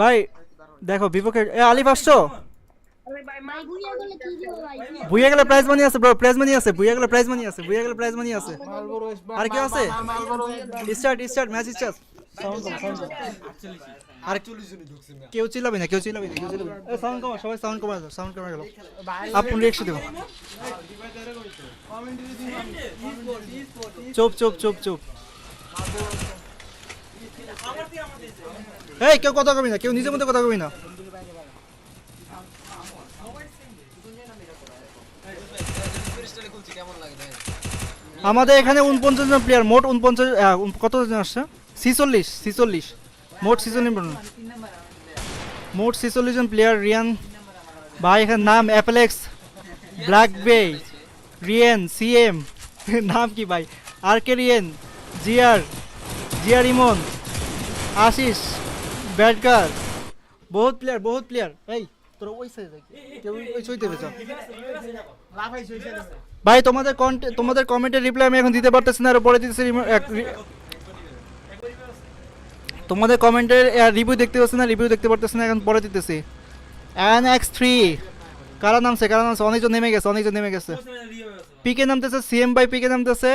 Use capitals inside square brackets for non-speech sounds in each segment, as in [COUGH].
ভাই, দেখো বিপক্ষে এ, আলিফ, আসছো? বুইয়া গেলে প্রাইজ মানি আছে ব্রো প্রাইজ মানি আছে বুইয়া গেলে প্রাইজ মানি আছে বুইয়া গেলে প্রাইজ মানি আছে। আর কি আছে? স্টার্ট স্টার্ট ম্যাচ স্টার্ট আর কেউ চিল্লাবি না, কেউ চিল্লাবি না, কেউ চিল্লাবি সাউন্ড কমা সবাই সাউন্ড কমা সাউন্ড কমা গেল। আপন রিয়েকশন দেবো? চুপ চুপ চুপ চুপ। এই, কেউ কথা কবি না, কেউ নিজের মধ্যে কথা কবি না। আমাদের এখানে উনপঞ্চাশ জন প্লেয়ার মোট উনপঞ্চাশ কত জন আসছে? ছিচল্লিশ ছিচল্লিশ। মোট ছিচল্লিশ। মোট ছিচল্লিশ জন প্লেয়ার রিয়ান ভাই, এখানে নাম অ্যাপেলেক্স ব্ল্যাক বে রিয়েন সিএম নাম কি ভাই? আর কে রিয়েন জিয়ার জিয়ার ইমন আশিস ব্যাটকার বহুত প্লেয়ার বহুত প্লেয়ার এই, তোরা ওই সাইডে কেউ ওই সইতে পেছ ভাই, তোমাদের তোমাদের কমেন্টের রিপ্লাই আমি এখন দিতে পারতেছি না, আর পরে দিতেছি তোমাদের কমেন্টের রিভিউ দেখতে পাচ্ছি না রিভিউ দেখতে পারতেছি না, এখন পরে দিতেছি। এন এক্স থ্রি কারা নামছে কারা নামছে? অনেকজন নেমে গেছে অনেকজন নেমে গেছে। পিকে নামতেছে সিএম বাই পিকে নামতেছে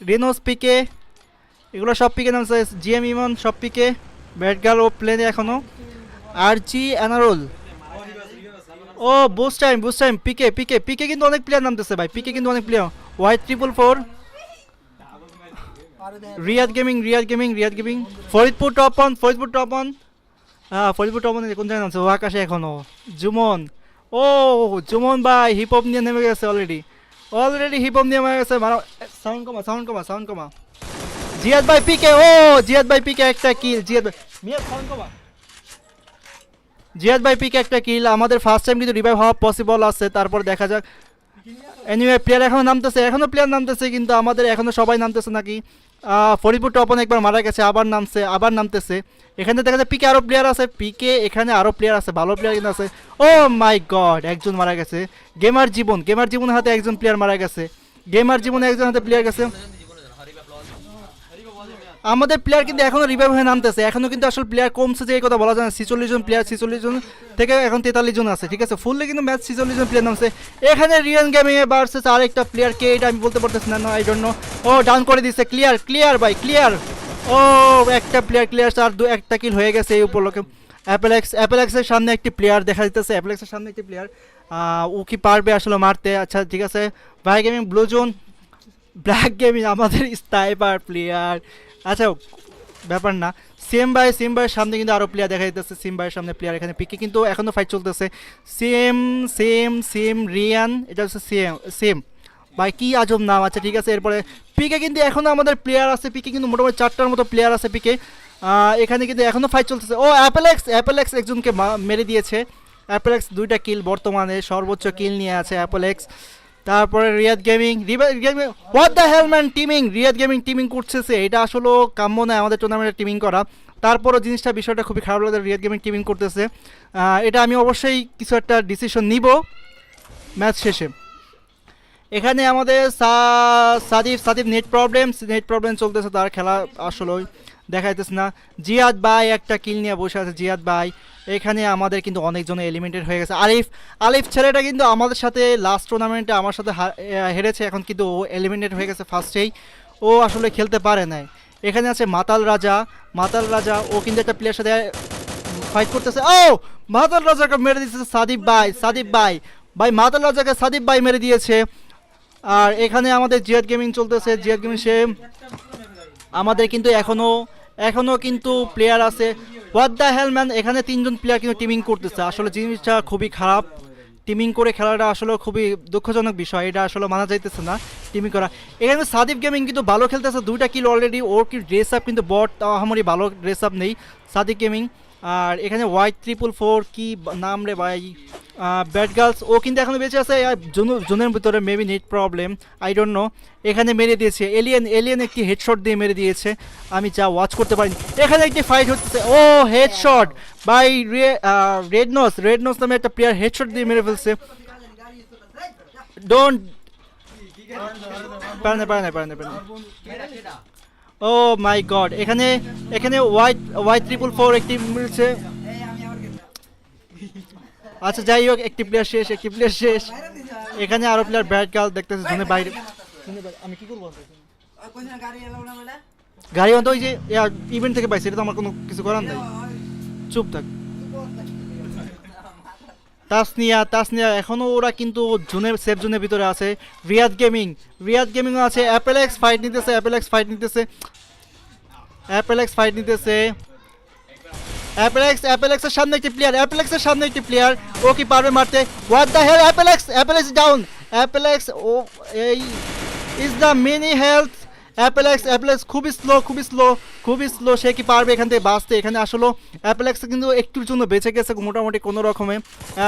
রেনোস পিকে এগুলো সব পিকে নামছে জিএম ইমন সব পিকে ব্যাটগাল ও প্লেনে এখনও। আর জি এনারোল। ও বুস টাইম বুস টাইম পিকে পিকে পিকে কিন্তু অনেক প্লেয়ার নামতেছে ভাই পিকে কিন্তু অনেক player Y triple four Riyad gaming Riyad gaming Riyad gaming Faridpur top on Faridpur top on হ্যাঁ ফরিদপুর টপ অন কোন জায়গায় নামছে? ও আকাশে এখনও। জুমন। ও, জুমন ভাই হিপ হপ নিয়ে নেমে গেছে অলরেডি অলরেডি হিপ হপ নিয়ে নেমে গেছে। সাউন্ড কমা সাউন্ড কমা সাউন্ড কমা। জিয়াদ ভাই পিকে ও জিয়াদ ভাই পিকে একটা কিল জিয়াদ মিয়া সাউন্ড কমা। জিয়াদ ভাই পিকে একটা কিল আমাদের ফার্স্ট টাইম কিন্তু রিভাইভ হওয়া পসিবল আছে তারপর দেখা যাক। এনিওয়ে প্লেয়ার এখনও নামতেছে এখনও প্লেয়ার নামতেছে কিন্তু আমাদের এখনও সবাই নামতেছে নাকি। ফরিদপুর টপন একবার মারা গেছে আবার নামছে আবার নামতেছে। এখানে দেখা যায় পিকে আরও প্লেয়ার আছে পিকে এখানে আরও প্লেয়ার আছে ভালো প্লেয়ার কিন্তু আছে। ও মাই গড একজন মারা গেছে। গেমার জীবন গেমার জীবনের হাতে একজন প্লেয়ার মারা গেছে। গেমার জীবনে একজন হাতে প্লেয়ার গেছে। আমাদের প্লেয়ার কিন্তু এখনও রিভাইভ হয়ে নামতেছে। এখনও কিন্তু আসলে প্লেয়ার কমছে যে এই কথা বলা যায় না। ছিচল্লিশ জন প্লেয়ার ছিচল্লিশ জন থেকে এখন তেতাল্লিশ জন আছে, ঠিক আছে? ফুললি কিন্তু ম্যাচ ছিচল্লিশ জন প্লেয়ার নামছে। এখানে রিয়ান গেমিং এ ভার্সেস আরেকটা প্লেয়ার কে এটা আমি বলতে পারতেছি না এই জন্য ও ডাউন করে দিচ্ছে ক্লিয়ার ক্লিয়ার বাই ক্লিয়ার ও, একটা প্লেয়ার ক্লিয়ার আর দু, একটা কিল হয়ে গেছে এই উপলক্ষে। অ্যাপেলেক্স অ্যাপেলেক্সের সামনে একটি প্লেয়ার দেখা দিতেছে। অ্যাপেলেক্সের সামনে একটি প্লেয়ার ও কি পারবে আসলে মারতে? আচ্ছা ঠিক আছে। ভাই gaming blue zone black gaming আমাদের [LAUGHS] স্নাইপার প্লেয়ার আচ্ছা ব্যাপার না। সেম বাই সেম বাইয়ের সামনে কিন্তু আরও প্লেয়ার দেখা যাচ্ছে সেম বাইয়ের সামনে প্লেয়ার এখানে পিকে কিন্তু এখনও ফাইট চলতেছে। সেম সেম সেম রিয়ান, এটা হচ্ছে সেম সেম ভাই, কি আজব নাম। আচ্ছা ঠিক আছে, এরপরে পিকে কিন্তু এখনও আমাদের প্লেয়ার আছে। পিকে কিন্তু মোটামুটি চারটার মতো প্লেয়ার আছে পিকে এখানে কিন্তু এখনও ফাইট চলতেছে। ও অ্যাপেলেক্স অ্যাপেলেক্স একজনকে মেরে দিয়েছে। অ্যাপেলেক্স দুইটা কিল বর্তমানে, সর্বোচ্চ কিল নিয়ে আছে অ্যাপেলেক্স তারপরে Riyad gaming gaming what the hell man teaming Riyad gaming teaming করতেছে। এটা আসলে কাম্য নয় আমাদের টুর্নামেন্টে টিমিং করা। তারপরও জিনিসটা, বিষয়টা খুবই খারাপ লাগে, রিয়াদ গেমিং টিমিং করতেছে। এটা আমি অবশ্যই কিছু একটা ডিসিশন নিব ম্যাচ শেষে। এখানে আমাদের Sadif Sadif net problem net problem চলতেছে তার খেলা আসলে দেখা যাইতেছে না। জিয়াদ ভাই একটা কিল নিয়ে বসে আছে, জিয়াদ ভাই। এখানে আমাদের কিন্তু অনেকজন এলিমেন্টেড হয়ে গেছে। আলিফ আলিফ ছেলেটা কিন্তু আমাদের সাথে লাস্ট টুর্নামেন্টে আমার সাথে হেরেছে। এখন কিন্তু ও এলিমেন্টেড হয়ে গেছে ফার্স্টেই ও আসলে খেলতে পারে নাই। এখানে আছে মাতাল রাজা। মাতাল রাজা, ও কিন্তু একটা প্লেয়ার সাথে ফাইট করতেছে। ও! মাতাল রাজাকে মেরে দিয়েছে সাদিপ ভাই সাদিপ ভাই। ভাই, মাতাল রাজাকে সাদিপ ভাই মেরে দিয়েছে। আর এখানে আমাদের জিয়াদ গেমিং চলতেছে। জিয়াদ গেমিং সে আমাদের কিন্তু এখনও এখনও কিন্তু প্লেয়ার আছে। হোয়াট দ্য হেল ম্যান এখানে তিনজন প্লেয়ার কিন্তু টিমিং করতেছে। আসলে জিনিসটা খুবই খারাপ। টিমিং করে খেলাটা আসলে খুবই দুঃখজনক বিষয়। এটা আসলে মানা যাইতেছে না টিমিং করা। এখানে সাদিপ গেমিং কিন্তু ভালো খেলতেছে। দুইটা কিল অলরেডি ওর কি ড্রেস আপ কিন্তু বট আহামরি ভালো ড্রেস আপ নেই। সাদিক গেমিং আর এখানে ওয়াই ট্রিপল ফোর কি নাম রে ভাই? ব্যাড গার্লস ও কিন্তু এখনও বেঁচে আছে। জোনের ভিতরে maybe net problem I don't know এখানে মেরে দিয়েছে। এলিয়েন এলিয়েন একটি হেডশট দিয়ে মেরে দিয়েছে। আমি যা ওয়াচ করতে পারিনি। এখানে একটি ফাইট হচ্ছে। ও headshot by red nose red nose নামে একটা প্লেয়ার হেডশট দিয়ে মেরে ফেলছে। ডোন্ট পারে না পারে না পারে না পারে না। ও মাই গড এখানে এখানে হোয়াইট হোয়াইট ট্রিপল ফোর একটি মিলছে। আচ্ছা যাই হোক, একটি প্লেয়ার শেষ, একটি প্লেয়ার শেষ। এখানে আরও প্লেয়ার ব্যাট গার্ল দেখতেছে জোনের বাইরে আমি কি করব? গাড়ি অন্ত ওই যে ইভেন্ট থেকে পাইছি, এটা তো আমার কোনো কিছু করার নাই। চুপ থাক। তাসনিয়া তাসনিয়া, এখনও ওরা কিন্তু জোনের সেফ জোনের ভিতরে আছে। রিয়াদ গেমিং, রিয়াদ গেমিংও আছে। অ্যাপেলেক্স ফাইট নিতেছে অ্যাপেলেক্স ফাইট নিতেছে। অ্যাপেলেক্স ফাইট নিতেছে। অ্যাপেলেক্স অ্যাপেলেক্সের সামনে একটি প্লেয়ার অ্যাপেলেক্সের সামনে একটি প্লেয়ার ও কি পারবে মারতে? What the hell Apelex Apelex down Apelex ও, এই is the mini health Apelex Apelex খুবই স্লো খুবই স্লো খুবই স্লো সে কি পারবে এখান থেকে বাঁচতে? এখানে আসলে অ্যাপেলেক্স কিন্তু একটুর জন্য বেঁচে গেছে মোটামুটি কোনো রকমে।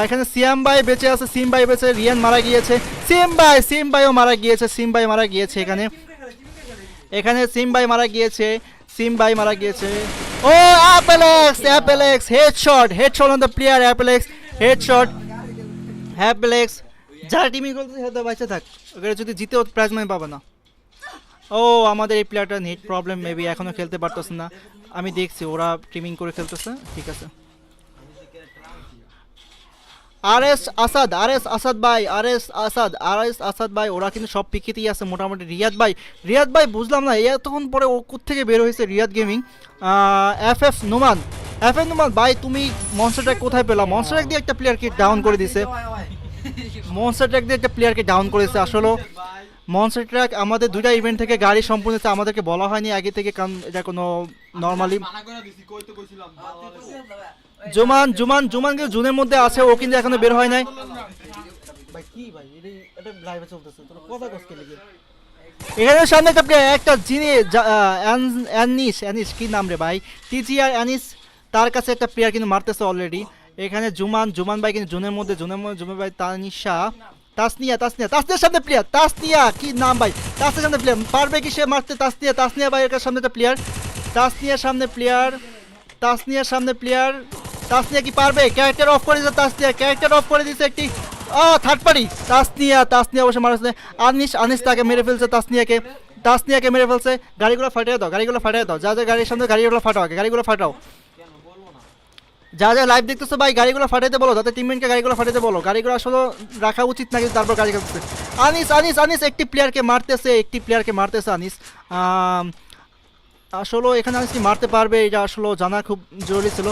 এখানে সিয়াম ভাই বেঁচে আছে সিম ভাই বেঁচে রিয়ান মারা গিয়েছে। সিম ভাই সিম ভাইও মারা গিয়েছে সিম ভাই মারা গিয়েছে এখানে। এখানে সিম ভাই মারা গিয়েছে সিম ভাই মারা গিয়েছে। ও, Apelex Apelex, headshot headshot on the player Apelex, headshot, Apelex. যারা টিমই করতেছে হয়তো বাঁচে থাক। ওখানে যদি জিতেও প্রাইজ মানি পাবে না। ও, আমাদের এই প্লেয়ারটা নেট প্রবলেম মেবি এখনও খেলতে পারতেছে না। আমি দেখছি, ওরা ট্রিমিং করে খেলতেছে। ঠিক আছে। আর এস আসাদ আর এস আসাদ ভাই আর এস আসাদ আর এস আসাদ ভাই ওরা কিন্তু সব পিকেতেই আছে মোটামুটি। রিয়াদ ভাই রিয়াদ ভাই বুঝলাম না এতক্ষণ পরে ও থেকে বের হয়েছে Riyad gaming F F Noman F F Noman ভাই তুমি মনস্টার কোথায় পেলা? মনস্টার দিয়ে একটা প্লেয়ারকে ডাউন করে দিছে। মনস্টার ট্র্যাক দিয়ে একটা প্লেয়ারকে ডাউন করেছে আসলে মনস্টার ট্র্যাক আমাদের দুইটা ইভেন্ট থেকে গাড়ি সম্পূর্ণ হচ্ছে, আমাদেরকে বলা হয়নি আগে থেকে কারণ এটা কোনো নর্মালি মানা জুমান জুমান জুমান কিন্তু জুনের মধ্যে আছে ও কিন্তু এখনও বের হয় নাই। ভাই কি ভাই? এটা লাইভে চলতেছে। তোর কথা কস কে এখানে সামনে একটা প্লেয়ার একটা অ্যান- অ্যানিস অ্যানিস কি নাম রে ভাই? টিজিআর অ্যানিস তার কাছে একটা প্লেয়ার কিন্তু মারতেছে অলরেডি এখানে জুমান জুমান ভাই কিন্তু জুনের মধ্যে জুনের মধ্যে জুমান ভাই তানিশা তাসনিয়া তাসনিয়া তাসনিয়ার সামনে প্লেয়ার তাসনিয়া কি নাম ভাই? তাসনিয়ার সামনে প্লেয়ার পারবে কি সে মারতে? তাসনিয়া তাসনিয়া ভাইয়ের সামনে একটা প্লেয়ার তাসনিয়ার সামনে প্লেয়ার তাসনিয়ার সামনে প্লেয়ার তাসনিয়া কি পারবে? ক্যারেক্টার অফ করে দিয়েছে তাসনিয়া। ক্যারেক্টার অফ করে দিয়েছে একটি ও থার্ড পার্টি তাসনিয়া তাসনিয়া অবশ্য মারছে আনিস আনিস তাকে মেরে ফেলছে তাসনিয়াকে। তাসনিয়াকে মেরে ফেলছে। গাড়িগুলো ফাটিয়ে দাও, গাড়িগুলো ফাটিয়ে দাও। যা যা গাড়ির সামনে গাড়িগুলো ফাটাও গাড়িগুলো ফাটাও। যা যা লাইভ দেখতেছো ভাই, গাড়িগুলো ফাটাইতে বলো, যাতে টিমমেটকে গাড়িগুলো ফাটাইতে বলো। গাড়িগুলো আসলে রাখা উচিত না কিন্তু তারপর গাড়ি করতেছে আনিস আনিস আনিস, একটি প্লেয়ারকে মারতেছে, একটি প্লেয়ারকে মারতেছে আনিস। আসলে এখানে আনিস কি মারতে পারবে এটা আসলে জানা খুব জরুরি ছিল।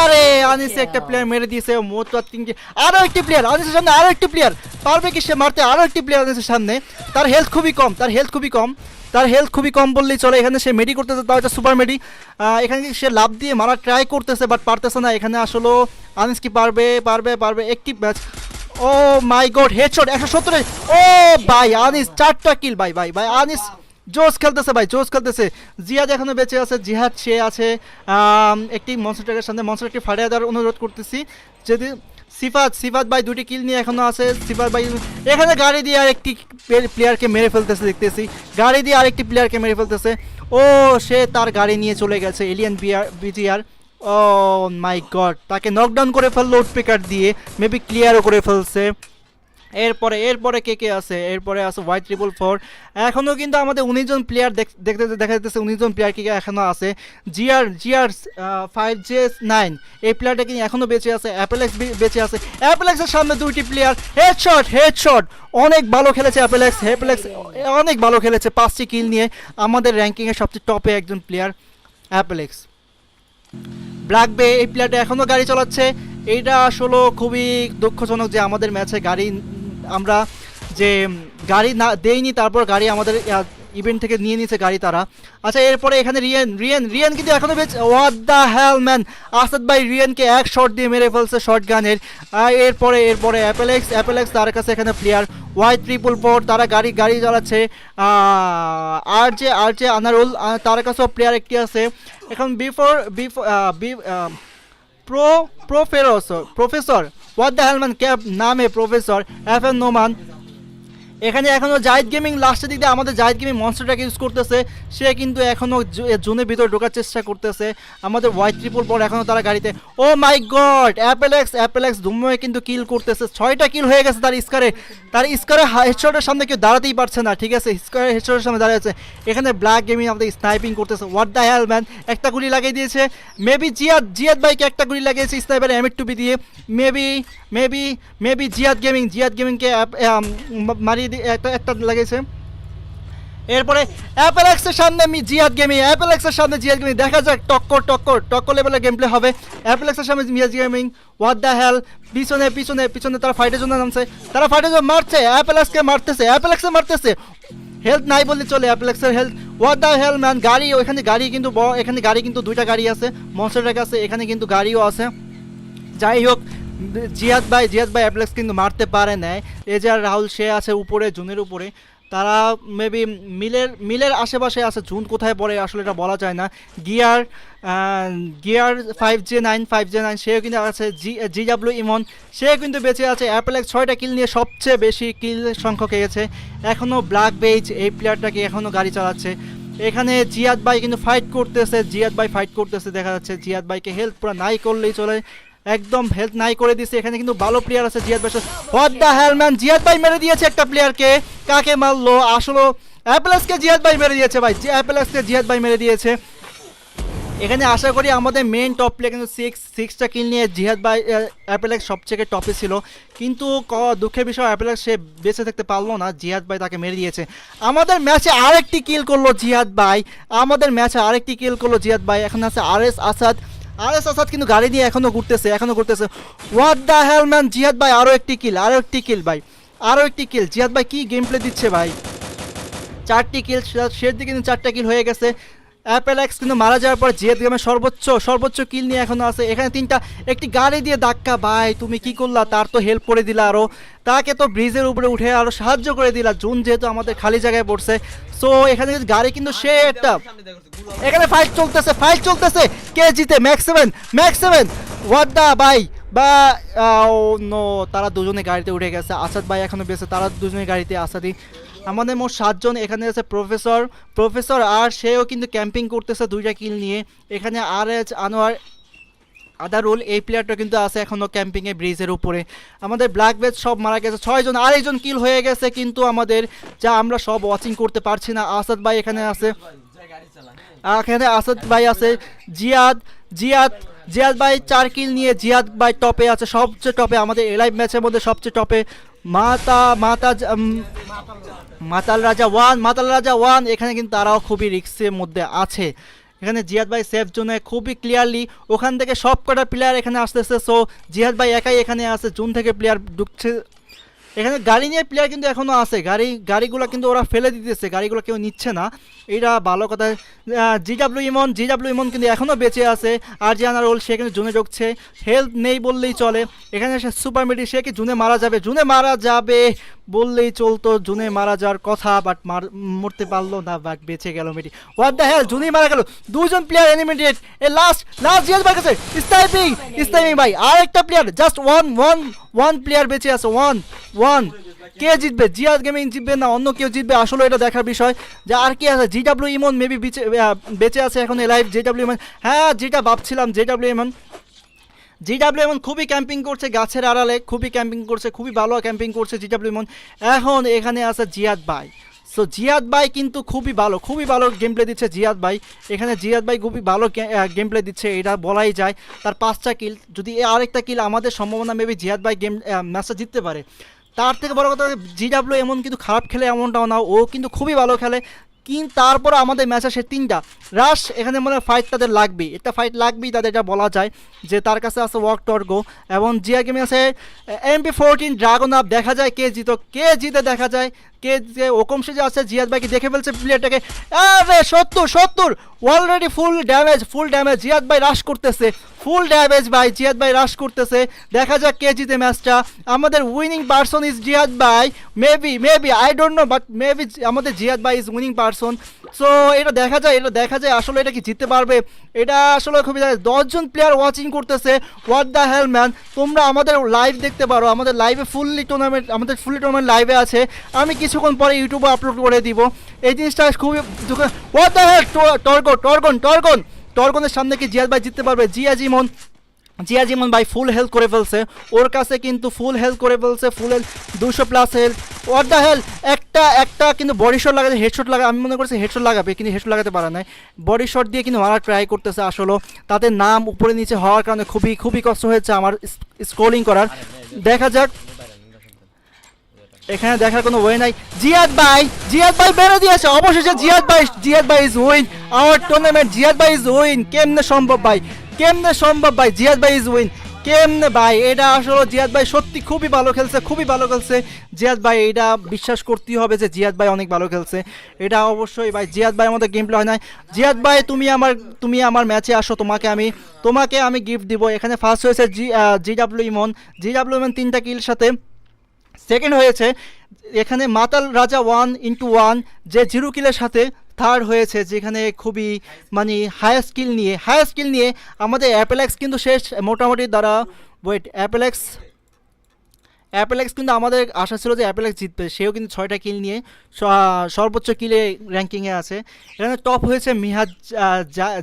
আরে আনিস একটা প্লেয়ার মেরে দিয়েছে মোট তিনকে আরও একটি প্লেয়ার আনিসের সামনে আরও একটি প্লেয়ার পারবে কি সে মারতে? আরও একটি প্লেয়ার আনিসের সামনে। তার হেলথ খুবই কম তার হেলথ খুবই কম। তার হেলথ খুবই কম বললেই চলে এখানে সে মেডি করতেছে তাও একটা সুপার মেডি এখানে কি সে লাভ দিয়ে মারা ট্রাই করতেছে বাট পারতেছে না। এখানে আসলে আনিস কি পারবে পারবে পারবে একটি match oh my god headshot একশো সত্তরে। ও ভাই আনিস চারটা কিল ভাই ভাই ভাই আনিস। জোস খেলতেছে ভাই জোস খেলতেছে। জিহাদ এখনও বেঁচে আছে জিহাদ সে আছে। একটি মনস্টারের সামনে মনস্টারটি ফাটিয়ে দেওয়ার অনুরোধ করতেছি। যদি সিফাত সিফাত ভাই দুটি কিল নিয়ে এখনও আছে। সিফাত ভাই, এখানে গাড়ি দিয়ে আরেকটি প্লেয়ারকে মেরে ফেলতেছে, দেখতেছি। গাড়ি দিয়ে আরেকটি প্লেয়ারকে মেরে ফেলতেছে। ও, সে তার গাড়ি নিয়ে চলে গেছে alien BR BGR oh my god তাকে নকডাউন করে ফেলল উডপিকার দিয়ে মেবি ক্লিয়ারও করে ফেলছে। এরপরে এরপরে কে কে আছে? এরপরে আছে হোয়াইট ট্রিপল ফোর এখনও কিন্তু আমাদের উনিশ জন প্লেয়ার দেখতে, দেখা যাচ্ছে উনিশ জন প্লেয়ার কি এখনও আছে। GR GR five J nine এই প্লেয়ারটা কিন্তু এখনও বেঁচে আছে। অ্যাপেলেক্স বেঁচে আছে। অ্যাপেলেক্সের সামনে দুইটি প্লেয়ার হেডশট হেডশট অনেক ভালো খেলেছে অ্যাপেলেক্স অ্যাপেলেক্স অনেক ভালো খেলেছে পাঁচটি কিল নিয়ে। আমাদের র্যাঙ্কিংয়ে সবচেয়ে টপে একজন প্লেয়ার অ্যাপেলেক্স ব্ল্যাক বে এই প্লেয়ারটা এখনও গাড়ি চালাচ্ছে। এইটা আসলে খুবই দুঃখজনক যে আমাদের ম্যাচে গাড়ি আমরা যে গাড়ি না দেইনি তারপর গাড়ি আমাদের ইভেন্ট থেকে নিয়ে নিয়েছে গাড়ি তারা। আচ্ছা এরপরে এখানে রিয়েন রিয়েন রিয়েন কিন্তু এখনও বেশ what the hell man Asad ভাই রিয়েনকে এক শট দিয়ে মেরে ফেলছে শর্ট গানের এরপরে এরপরে অ্যাপেলেক্স অ্যাপেলেক্স তার কাছে এখানে প্লেয়ার ওয়াই ট্রিপল ফোর তারা গাড়ি গাড়ি চালাচ্ছে। আর যে আর যে আনারুল তার কাছেও প্লেয়ার একটি আছে। এখন before before pro professor professor what the hell man cap name hai professor fn noman এখানে এখনও জাহিদ গেমিং লাস্টের দিক দিয়ে আমাদের জাহিদ গেমিং মনস্টারটাকে ইউজ করতেছে। সে কিন্তু এখনও জোনের ভিতরে ঢোকার চেষ্টা করতেছে। আমাদের হোয়াইট ট্রিপল পর এখনও তারা গাড়িতে, ও মাই গড অ্যাপেলেক্স অ্যাপেলেক্স ধুমে কিন্তু কিল করতেছে। ছয়টা কিল হয়ে গেছে তার স্কারে তার স্কারে হেডশটের সামনে কেউ দাঁড়াতেই পারছে না, ঠিক আছে? স্কারে হেডশটের সামনে দাঁড়িয়ে আছে। এখানে ব্ল্যাক গেমিং আমাদের স্নাইপিং করতেছে। হোয়াট দ্য হেল ম্যান একটা গুলি লাগিয়ে দিয়েছে। মেবি জিয়াদ জিয়াদ ভাইকে একটা গুলি লাগিয়েছে স্নাইপার এম টুপি দিয়ে। Maybe maybe maybe Ziad gaming Ziad গেমিংকে দিয়ে একটা লাগিয়েছে। এরপরে অ্যাপেলেক্সের সামনে জিয়াদ গেমিং অ্যাপেলেক্সের সামনে জিয়াদ গেমিং দেখা যাক, টক্কর টক্কর টক্কর লেভেলের গেম প্লে হবে। অ্যাপেলেক্সের সামনে Ziad gaming what the hell পিছনে পিছনে পিছনে তারা ফাইটের জন্য নামছে। তারা ফাইটের জন্য মারছে অ্যাপেলেক্সকে মারতেছে অ্যাপেলেক্সে মারতেছে। হেলথ নাই বললে চলে অ্যাপেলেক্সের health what the hell man গাড়ি, ওইখানে গাড়ি কিন্তু বড় এখানে গাড়ি কিন্তু দুইটা গাড়ি আছে। মনস্টারের কাছে এখানে কিন্তু গাড়িও আছে। যাই হোক জিয়াদ ভাই জিয়াদ ভাই অ্যাপলেক্স কিন্তু মারতে পারে নাই। এজার, রাহুল, সে আছে উপরে, জুনের উপরে। তারা মেবি মিলের মিলের আশেপাশে আছে। জুন কোথায় পড়ে আসলে এটা বলা যায় না। Gear gear five J nine five J nine সেও কিন্তু আছে। জি জি ডাব্লিউ ইমন, সেও কিন্তু বেঁচে আছে। অ্যাপেলেক্স ছয়টা কিল নিয়ে সবচেয়ে বেশি কিল সংখ্যক গেছে এখনও ব্ল্যাক বেজ এই প্লেয়ারটাকে এখনও গাড়ি চালাচ্ছে। এখানে জিয়াদ ভাই কিন্তু ফাইট করতেছে। জিয়াদ ভাই ফাইট করতেছে, দেখা যাচ্ছে। জিয়াদ ভাইকে হেল্প পুরো নাই করলেই চলে। একদম হেল্প নাই করে দিছে। এখানে কিন্তু ভালো প্লেয়ার আছে জিয়াদ ভাই। What the hell man Ziad ভাই মেরে দিয়েছে একটা প্লেয়ারকে কাকে মারলো? আসলে অ্যাপেলাসকে জিয়াদ ভাই মেরে দিয়েছে ভাই। অ্যাপেলাসকে জিয়াদ ভাই মেরে দিয়েছে। এখানে আশা করি আমাদের মেন টপ প্লে কিন্তু সিক্স সিক্সটা কিল নিয়ে জিহাদ বাই অ্যাপেলেক্স সবচেয়ে টপে ছিল। কিন্তু ক- দুঃখের বিষয় অ্যাপেলেক্স সে বেঁচে থাকতে পারল না। জিহাদ ভাই তাকে মেরে দিয়েছে। আমাদের ম্যাচে আরেকটি কিল করল জিহাদ ভাই। আমাদের ম্যাচে আরেকটি কিল করল জিহাদ ভাই। এখন আছে R S Asad R S Asad কিন্তু গাড়ি নিয়ে এখনও ঘুরতেছে এখনও ঘুরতেছে। হোয়াট দ্য হেল ম্যান জিহাদ ভাই আরও একটি কিল আরও একটি কিল ভাই আরও একটি কিল জিহাদ ভাই, কি গেম প্লে দিচ্ছে ভাই? চারটি কিল শেষ দিকে কিন্তু চারটা কিল হয়ে গেছে। অ্যাপেলেক্স কিন্তু মারা যাওয়ার পর জিএদ গেমের সর্বোচ্চ সর্বোচ্চ কিল নিয়ে এখনও আছে। এখানে তিনটা একটি গাড়ি দিয়ে ধাক্কা ভাই তুমি কি করলা? তার তো হেল্প করে দিলা আরও তাকে তো ব্রিজের উপরে উঠে আরও সাহায্য করে দিলা। জুন যেহেতু আমাদের খালি জায়গায় পড়ছে। সো এখানে গাড়ি কিন্তু সে একটা এখানে ফাইট চলতেছে ফাইট চলতেছে। কে জিতে? Max seven max seven what the by বা নো তারা দুজনে গাড়িতে উঠে গেছে। আসাদ ভাই এখনও বেঁচে তারা দুজনে গাড়িতে আসাদি। আমাদের মোট সাতজন, এখানে আছে প্রফেসর। প্রফেসর আর সেও কিন্তু ক্যাম্পিং করতেছে দুইটা কিল নিয়ে। এখানে আর এচ আনোয়ার, আদারুল, এই প্লেয়ারটা কিন্তু আছে এখনও ক্যাম্পিংয়ে ব্রিজের উপরে। আমাদের ব্ল্যাক বেজ সব মারা গেছে। ছয়জন, আরেকজন কিল হয়ে গেছে কিন্তু আমাদের, যা আমরা সব ওয়াচিং করতে পারছি না। আসাদ ভাই এখানে আছে। এখানে আসাদ ভাই আছে। জিয়াদ জিয়াদ জিয়াদ ভাই চার কিল নিয়ে জিয়াদ ভাই টপে আছে। সবচেয়ে টপে আমাদের এলাইভ ম্যাচের মধ্যে সবচেয়ে টপে মাতা মাতা মাতাল রাজা ওয়ান, মাতাল রাজা ওয়ান। এখানে কিন্তু তারাও খুবই রিক্সের মধ্যে আছে। এখানে জিয়াদ ভাই সেফ জোনে খুবই ক্লিয়ারলি ওখান থেকে সব কটা প্লেয়ার এখানে আসতেছে। সো জিয়াদ ভাই একাই এখানে আছে। জুন থেকে প্লেয়ার ঢুকছে এখানে গাড়ি নিয়ে প্লেয়ার কিন্তু এখনও আছে। গাড়ি, গাড়িগুলো কিন্তু ওরা ফেলে দিতেছে, গাড়িগুলো কেউ নিচ্ছে না। এটা ভালো কথা G W Emon G W Emon কিন্তু এখনও বেঁচে আছে। আর যে আনার রোল সে কিন্তু জুনে ঢুকছে। হেলথ নেই বললেই চলে। এখানে সে সুপার মেডি সে কি জুনে মারা যাবে? জুনে মারা যাবে বললেই চলতো, জুনে মারা যাওয়ার কথা বাট মার, মরতে পারল না বাট বেঁচে গেল মেডি হোয়াট দ্য হেল জুনেই মারা গেল। দুজন প্লেয়ার এলিমিনেটেড এ লাস্ট লাস্ট জিয়াদ ভাই কাছে। স্নাইপিং স্নাইপিং ভাই। আর একটা player just one one one player বেঁচে আছে ওয়ান ওয়ান কে জিতবে? জিয়াদ গেমিং জিতবে না, অন্য কেউ জিতবে? আসলে এটা দেখার বিষয় যে আর কি আছে? জি ডাব্লিউ ইমন মেবি বেঁচে আছে এখন এলাইভ জে ডাব্লিউ ইমন। হ্যাঁ যেটা ভাবছিলাম J W Emon. G W এমন খুবই ক্যাম্পিং করছে গাছের আড়ালে, খুবই ক্যাম্পিং করছে, খুবই ভালো ক্যাম্পিং করছে জি ডাব্লিউ এমন এখন এখানে আছে জিয়াদ ভাই। সো জিয়াদ ভাই কিন্তু খুবই ভালো খুবই ভালো গেম প্লে দিচ্ছে জিয়াদ ভাই এখানে জিয়াদ ভাই খুবই ভালো গেম প্লে দিচ্ছে, এটা বলাই যায়। তার পাঁচটা কিল যদি আরেকটা কিল আমাদের সম্ভাবনা মেবি জিয়াদ ভাই গেম ম্যাচটা জিততে পারে। তার থেকে বড় কথা জি ডাব্লিউ এমন কিন্তু খারাপ খেলে এমনটাও না, ও কিন্তু খুবই ভালো খেলে। কিন্তু তারপর আমাদের ম্যাচ আসে তিনটা। রাশ এখানে মনে হয় ফাইট তাদের লাগবেই। একটা ফাইট লাগবেই তাদের, এটা বলা যায়, যে তার কাছে আছে ওয়াক টর্গো এবং জিয়া গেমে আছে এমপি ফোরটিন ড্রাগন আপ দেখা যায় কে জিতো, কে জিতে দেখা যায়। কে যে ওকম যে আছে জিয়াদ ভাইকে দেখে ফেলছে প্লেয়ারটাকে আরে, সত্তর সত্তর! Already full damage full damage Ziad ভাই রাশ করতেছে। ফুল ড্যামেজ ভাই, জিয়াদ ভাই রাশ করতেছে। দেখা যাক কে জিতে ম্যাচটা আমাদের উইনিং পারসন ইজ জিয়াদ ভাই। Maybe maybe I don't know but maybe আমাদের জিয়াদ ভাই ইজ উইনিং পারসন সো এটা দেখা যায়, এটা দেখা যায় আসলে এটা কি জিততে পারবে? এটা আসলে খুবই দশজন প্লেয়ার ওয়াচিং করতেছে। হোয়াট দ্য হেল ম্যান তোমরা আমাদের লাইভ দেখতে পারো। আমাদের লাইভে ফুললি টুর্নামেন্ট আমাদের ফুললি টুর্নামেন্ট লাইভে আছে। আমি কিছুক্ষণ পরে ইউটিউবে আপলোড করে দিব। এই জিনিসটা খুবই দুঃখ হেল টর্গন টর্গন টর্গন টর্গনের সামনে কি জিয়াদ ভাই জিততে পারবে? জিয়া জিমন জিয়া জিমন ভাই ফুল হেলথ করে ফেলছে। ওর কাছে কিন্তু ফুল হেলথ করে ফেলছে ফুল হেলথ দুশো plus health what the hell একটা একটা কিন্তু বডি শট লাগাতে হেডশট লাগা আমি মনে করছি হেডশট লাগাবে, কিন্তু হেডশট লাগাতে পারে নাই। বডি শট দিয়ে কিন্তু মারা ট্রাই করতেছে আসলে। তাদের নাম উপরে নিচে হওয়ার কারণে খুবই খুবই কষ্ট হয়েছে আমার স্ক্রোলিং করার। দেখা যাক। এখানে দেখার কোনো ওয়ে নাই। জিয়াদ ভাই জিয়াদ ভাই বেরো দিয়েছে। অবশেষে জিয়াদ ভাই জিয়াদ ভাই is win our tournament Ziyad ভাই ইজ উইন কেমনে সম্ভব ভাই? কেমনে সম্ভব ভাই? জিয়াদ ভাই ইজ উইন কেমনে ভাই? এটা আসলে জিয়াদ ভাই সত্যি খুবই ভালো খেলছে, খুবই ভালো খেলছে। জিয়াদ ভাই, এটা বিশ্বাস করতেই হবে যে জিয়াদ ভাই অনেক ভালো খেলছে। এটা অবশ্যই ভাই, জিয়াদ ভাই আমাদের গেম প্লে হয় নাই। জিয়াদ ভাই, তুমি আমার তুমি আমার ম্যাচে আসো, তোমাকে আমি তোমাকে আমি গিফট দিব। এখানে ফার্স্ট হয়েছে G G W Emon G W Emon তিনটা কিল সাথে সেকেন্ড হয়েছে, এখানে Matal Raja one into one যে জিরো কিলের সাথে থার্ড হয়েছে, যেখানে খুবই মানে হায়ার স্কিল নিয়ে। হায়ার স্কিল নিয়ে আমাদের অ্যাপেলেক্স কিন্তু শেষ, মোটামুটি দ্বারা ওয়েট অ্যাপেলেক্স অ্যাপেলেক্স কিন্তু আমাদের আশা ছিল যে অ্যাপেলেক্স জিতবে। সেও কিন্তু ছয়টা কিল নিয়ে সর্বোচ্চ কিলে র্যাঙ্কিংয়ে আছে। এখানে টপ হয়েছে মিহাদ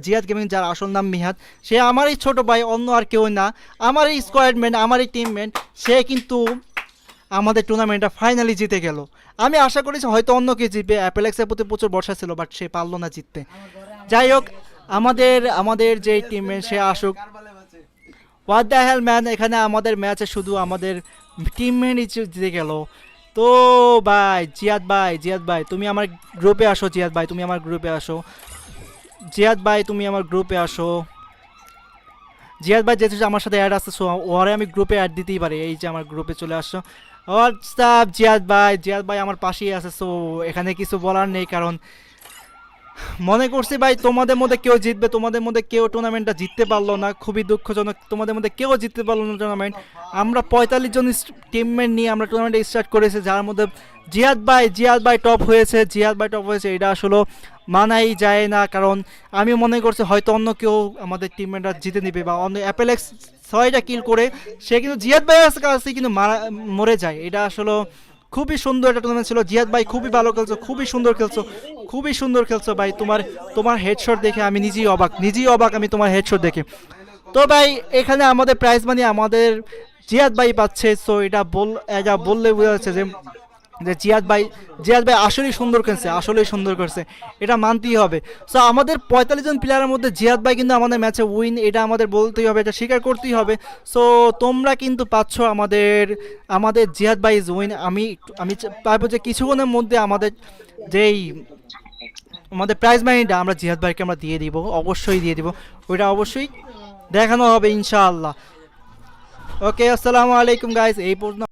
জিয়াদ গেমিং যার আসল নাম মিহাদ সে আমারই ছোট ভাই, অন্য আর কেউ না। আমারই স্কোয়াডমেন্ট আমারই টিমমেট সে কিন্তু আমাদের টুর্নামেন্টটা ফাইনালি জিতে গেল। আমি আশা করেছি হয়তো অন্য কে জিতবে। অ্যাপেলেক্সের প্রতি প্রচুর বর্ষা ছিল বাট সে পারল না জিততে। যাই হোক, আমাদের আমাদের যে টিমমেট সে আসুক। হোয়াট দ্য হেল ম্যান এখানে আমাদের ম্যাচে শুধু আমাদের টিমমেটই জিতে গেল। তো ভাই, জিয়াদ ভাই জিয়াদ ভাই, তুমি আমার গ্রুপে আসো, জিয়াদ ভাই, তুমি আমার গ্রুপে আসো। জিয়াদ ভাই, তুমি আমার গ্রুপে আসো। জিয়াদ ভাই যেহেতু আমার সাথে অ্যাড সো ওরে আমি গ্রুপে অ্যাড দিতেই পারি, এই যে আমার গ্রুপে চলে আসছো। হোয়াটসঅ্যাপ জিয়াদ ভাই? জিয়াদ ভাই আমার পাশেই আছে সো এখানে কিছু বলার নেই কারণ মনে করছি ভাই, তোমাদের মধ্যে কেউ জিতবে, তোমাদের মধ্যে কেউ টুর্নামেন্টটা জিততে পারল না, খুবই দুঃখজনক, তোমাদের মধ্যে কেউ জিততে পারল না টুর্নামেন্ট আমরা পঁয়তাল্লিশ জন টিমমেট নিয়ে আমরা টুর্নামেন্ট স্টার্ট করেছি, যার মধ্যে জিয়াদ ভাই জিয়াদ ভাই টপ হয়েছে, জিয়াদ ভাই টপ হয়েছে, এটা আসলে মানাই যায় না, কারণ আমি মনে করছি হয়তো অন্য কেউ আমাদের টিমমেটরা জিতে নেবে বা অন্য অ্যাপেলেক্স ছয়টা কিল করে, সে কিন্তু জিয়াদ ভাইয়ের কাছে কিন্তু মারা মরে যায়, এটা আসলে খুবই সুন্দর একটা টুর্নামেন্ট ছিল। জিয়াদ ভাই খুবই ভালো খেলছো, খুবই সুন্দর খেলছো, খুবই সুন্দর খেলছো ভাই। তোমার তোমার হেডশট দেখে আমি নিজেই অবাক নিজেই অবাক আমি তোমার হেডশট দেখে। তো ভাই, এখানে আমাদের প্রাইজ মানি আমাদের জিয়াদ ভাই পাচ্ছে। সো এটা বল, এটা বললে বোঝা যাচ্ছে যে যে জিয়াদ ভাই জিয়াদ ভাই আসলেই সুন্দর খেলছে, আসলেই সুন্দর করছে এটা মানতেই হবে। সো আমাদের পঁয়তাল্লিশ জন প্লেয়ারের মধ্যে জিয়াদ ভাই কিন্তু আমাদের ম্যাচে উইন এটা আমাদের বলতেই হবে, এটা স্বীকার করতেই হবে। সো তোমরা কিন্তু পাচ্ছ আমাদের আমাদের জিয়াদ ভাই ইজ উইন আমি আমি পারব যে কিছুক্ষণের মধ্যে আমাদের যেই, আমাদের প্রাইজ মানিটা আমরা জিহাদ ভাইকে আমরা দিয়ে দিব, অবশ্যই দিয়ে দিব। ওইটা অবশ্যই দেখানো হবে ইনশাআল্লাহ। ওকে আসসালামু আলাইকুম গাইজ এই পর্যন্ত